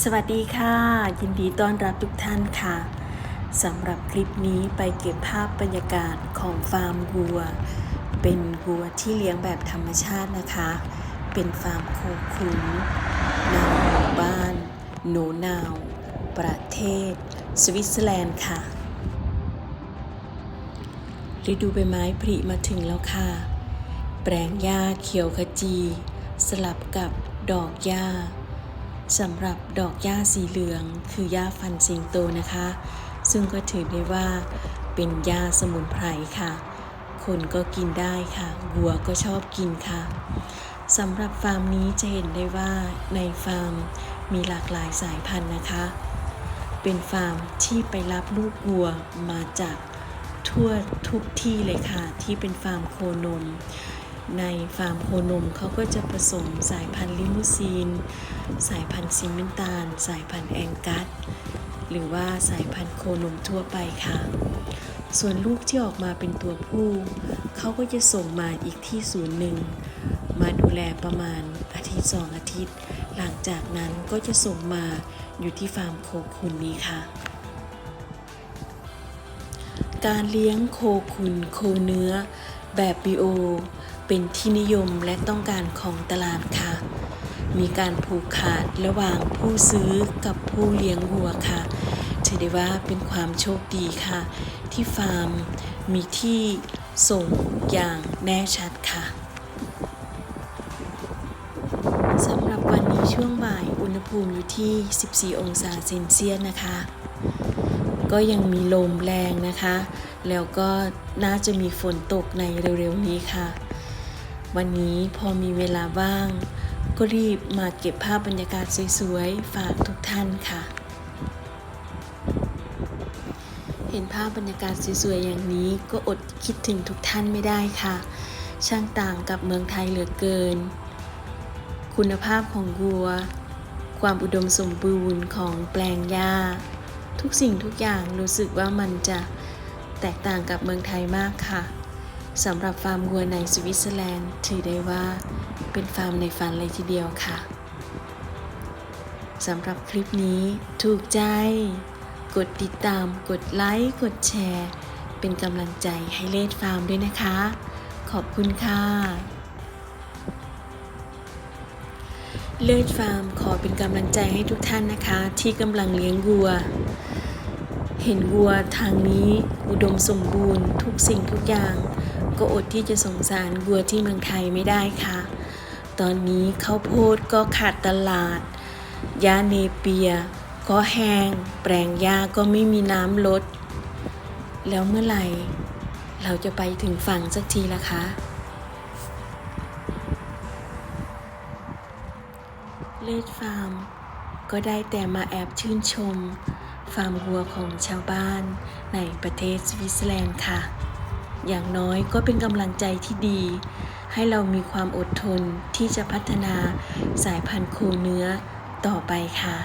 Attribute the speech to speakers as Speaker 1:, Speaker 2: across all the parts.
Speaker 1: สวัสดีค่ะ ยินดีต้อนรับทุกท่านค่ะสำหรับคลิปนี้ไปเก็บภาพบรรยากาศของฟาร์มวัว เป็นวัวที่เลี้ยงแบบธรรมชาตินะคะ เป็นฟาร์มโคขุนในหมู่บ้านโนนาว ประเทศ สวิตเซอร์แลนด์ค่ะฤดูใบไม้ผลิมาถึงแล้วค่ะ แปลงหญ้าเขียวขจี สลับกับดอกหญ้า สำหรับดอกหญ้าสีเหลือง คือหญ้าฟันสิงโตนะคะ ซึ่งก็ถือได้ว่าเป็นหญ้าสมุนไพรค่ะ คนก็กินได้ค่ะวัวก็ชอบกินค่ะสำหรับฟาร์มนี้จะเห็นได้ว่าในฟาร์มมีหลากหลายสายพันธุ์นะคะ เป็นฟาร์มที่ไปรับลูกวัวมาจากทั่วทุกที่เลยค่ะ ที่เป็นฟาร์มโคนม ในฟาร์มโคนมเขาก็จะผสมสายพันธุ์ลิมูซีน สายพันธุ์ซิมเมนตาล สายพันธุ์แองกัส หรือว่าสายพันธุ์โคนมทั่วไปค่ะ ส่วนลูกที่ออกมาเป็นตัวผู้ เขาก็จะส่งมาอีกที่ศูนย์หนึ่ง มาดูแลประมาณอาทิตย์สองอาทิตย์ หลังจากนั้นก็จะส่งมาอยู่ที่ฟาร์มโคขุนนี้ค่ะการเลี้ยงโคขุนโคเนื้อแบบบีโอ เป็นที่นิยมและต้องการของตลาดค่ะ มีการผูกขาดระหว่างผู้ซื้อกับผู้เลี้ยงวัวค่ะถือได้ว่าเป็นความโชคดีค่ะ ที่ฟาร์มมีที่ส่งอย่างแน่ชัดค่ะสำหรับวันนี้ช่วงบ่ายอุณหภูมิอยู่ที่ 14 องศาเซนเซียสนะคะ ก็ยังมีลมแรงนะคะ แล้วก็น่าจะมีฝนตกในเร็วๆนี้ค่ะ วันนี้พอมีเวลาว่าง ก็รีบมาเก็บภาพบรรยากาศสวยๆ ฝากทุกท่านค่ะ เห็นภาพบรรยากาศสวยๆอย่างนี้ก็อดคิดถึงทุกท่านไม่ได้ค่ะ ช่างต่างกับเมืองไทยเหลือเกิน คุณภาพของวัว ความอุดมสมบูรณ์ของแปลงหญ้า ทุกสิ่งทุกอย่างรู้สึกว่ามันจะแตกต่างกับเมืองไทยมากค่ะ สำหรับฟาร์มวัวในสวิตเซอร์แลนด์ ถือได้ว่าเป็นฟาร์มในฝันเลยทีเดียวค่ะ สำหรับคลิปนี้ถูกใจ กดติดตาม กดไลค์ กดแชร์ เป็นกำลังใจให้เลดฟาร์มด้วยนะคะ ขอบคุณค่ะเลิศฟาร์มขอเป็นกำลังใจให้ทุกท่านนะคะ ที่กำลังเลี้ยงวัว เห็นวัวทางนี้อุดมสมบูรณ์ทุกสิ่งทุกอย่าง ก็อดที่จะสงสารวัวที่เมืองไทยไม่ได้ค่ะ ตอนนี้ข้าวโพดก็ขาดตลาด ยาเนเปีย ก็แห้ง แปลงหญ้าก็ไม่มีน้ำลด แล้วเมื่อไหร่ เราจะไปถึงฝั่งสักทีละคะ เลดฟาร์ม ก็ได้แต่มาแอบชื่นชม ฟาร์มวัวของชาวบ้านในประเทศสวิตเซอร์แลนด์ค่ะ อย่างน้อยก็เป็นกำลังใจที่ดี ให้เรามีความอดทนที่จะพัฒนาสายพันธุ์โคเนื้อต่อไปค่ะ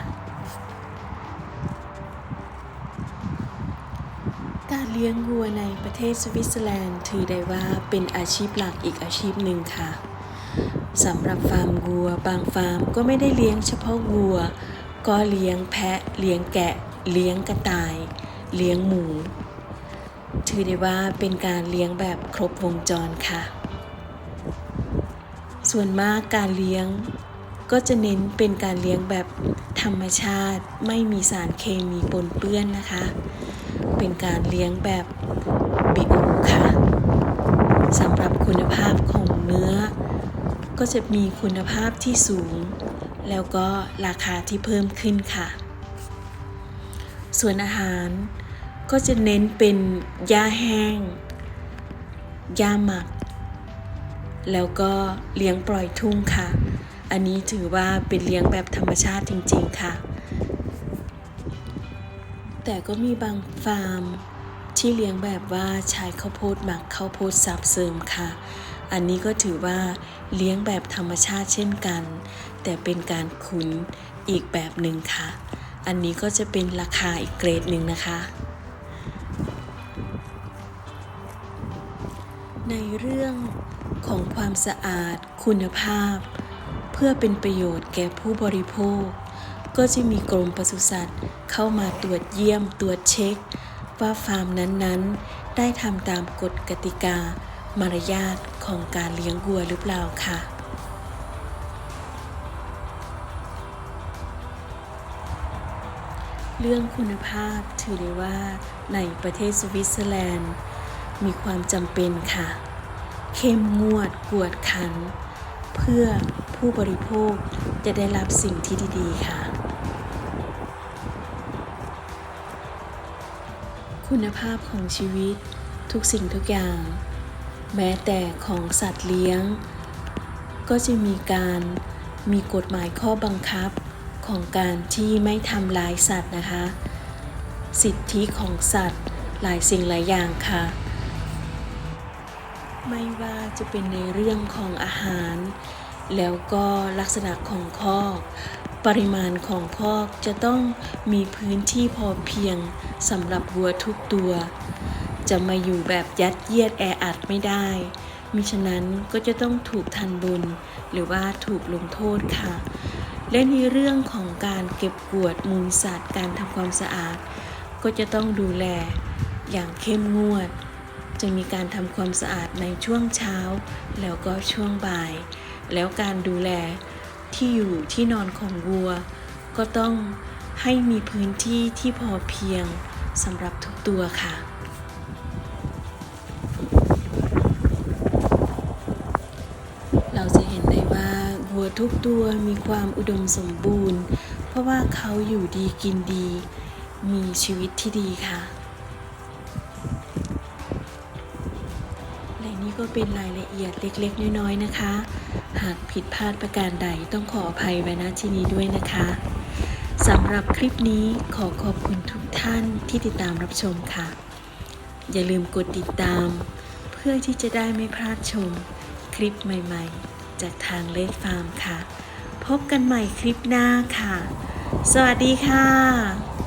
Speaker 1: การเลี้ยงวัวในประเทศสวิตเซอร์แลนด์ถือได้ว่าเป็นอาชีพหลักอีกอาชีพหนึ่งค่ะสำหรับฟาร์มวัว บางฟาร์มก็ไม่ได้เลี้ยงเฉพาะวัว ก็เลี้ยงแพะ เลี้ยงแกะ เลี้ยงกระต่าย เลี้ยงหมู ถือได้ว่าเป็นการเลี้ยงแบบครบวงจรค่ะ ส่วนมากการเลี้ยงก็จะเน้นเป็นการเลี้ยงแบบธรรมชาติไม่มีสารเคมีปนเปื้อนนะคะ เป็นการเลี้ยงแบบบิโอค่ะสำหรับคุณภาพของเนื้อ ก็จะมีคุณภาพที่สูง แล้วก็ราคาที่เพิ่มขึ้นค่ะ ส่วนอาหาร ก็จะเน้นเป็นหญ้าแห้งหญ้าหมัก แล้วก็เลี้ยงปล่อยทุ่งค่ะ อันนี้ถือว่าเป็นเลี้ยงแบบธรรมชาติจริงๆค่ะ แต่ก็มีบางฟาร์มที่เลี้ยงแบบว่าใช้ข้าวโพดหมักข้าวโพดสับเสริมค่ะ อันนี้ก็ถือว่าเลี้ยงแบบธรรมชาติเช่นกัน แต่เป็นการขุนอีกแบบหนึ่งค่ะ อันนี้ก็จะเป็นราคาอีกเกรดหนึ่งนะคะ ในเรื่องของความสะอาดคุณภาพ เพื่อเป็นประโยชน์แก่ผู้บริโภค ก็จะมีกรมปศุสัตว์เข้ามาตรวจเยี่ยมตรวจเช็ค ว่าฟาร์มนั้นๆ ได้ทำตามกฎกติกา มารยาทของการเลี้ยงวัวหรือเปล่าค่ะเรื่องคุณภาพถือได้ว่าในประเทศสวิตเซอร์แลนด์ มีความจำเป็นค่ะ เข้มงวดกวดขัน เพื่อผู้บริโภคจะได้รับสิ่งที่ดีๆ ค่ะ คุณภาพของชีวิตทุกสิ่งทุกอย่าง แม้แต่ของสัตว์เลี้ยง ก็จะมีการมีกฎหมายข้อบังคับของการที่ไม่ทำลายสัตว์นะคะ สิทธิของสัตว์หลายสิ่งหลายอย่างค่ะ ไม่ว่าจะเป็นในเรื่องของอาหาร แล้วก็ลักษณะของคอกปริมาณของคอกจะต้องมีพื้นที่พอเพียงสำหรับวัวทุกตัว จะมาอยู่แบบยัดเยียดแออัดไม่ได้ มิฉะนั้นก็จะต้องถูกทันบุญหรือว่าถูกลงโทษค่ะ และในเรื่องของการเก็บกวดมูลสัตว์การทำความสะอาด ก็จะต้องดูแลอย่างเข้มงวด จะมีการทำความสะอาดในช่วงเช้า แล้วก็ช่วงบ่าย แล้วการดูแลที่อยู่ที่นอนของวัว ก็ต้องให้มีพื้นที่ที่พอเพียงสำหรับทุกตัวค่ะ เราจะเห็นได้ว่าวัวทุกตัวมีความอุดมสมบูรณ์ เพราะว่าเขาอยู่ดีกินดี มีชีวิตที่ดีค่ะ ก็เป็นรายละเอียดเล็กๆ น้อยๆนะคะ หากผิดพลาดประการใดต้องขออภัยไว้ณที่นี้ด้วยนะคะสำหรับคลิปนี้ขอขอบคุณทุกท่านที่ติดตามรับชมค่ะ อย่าลืมกดติดตาม เพื่อที่จะได้ไม่พลาดชม คลิปใหม่ๆ จากทางเลดฟาร์มค่ะ พบกันใหม่คลิปหน้าค่ะ สวัสดีค่ะ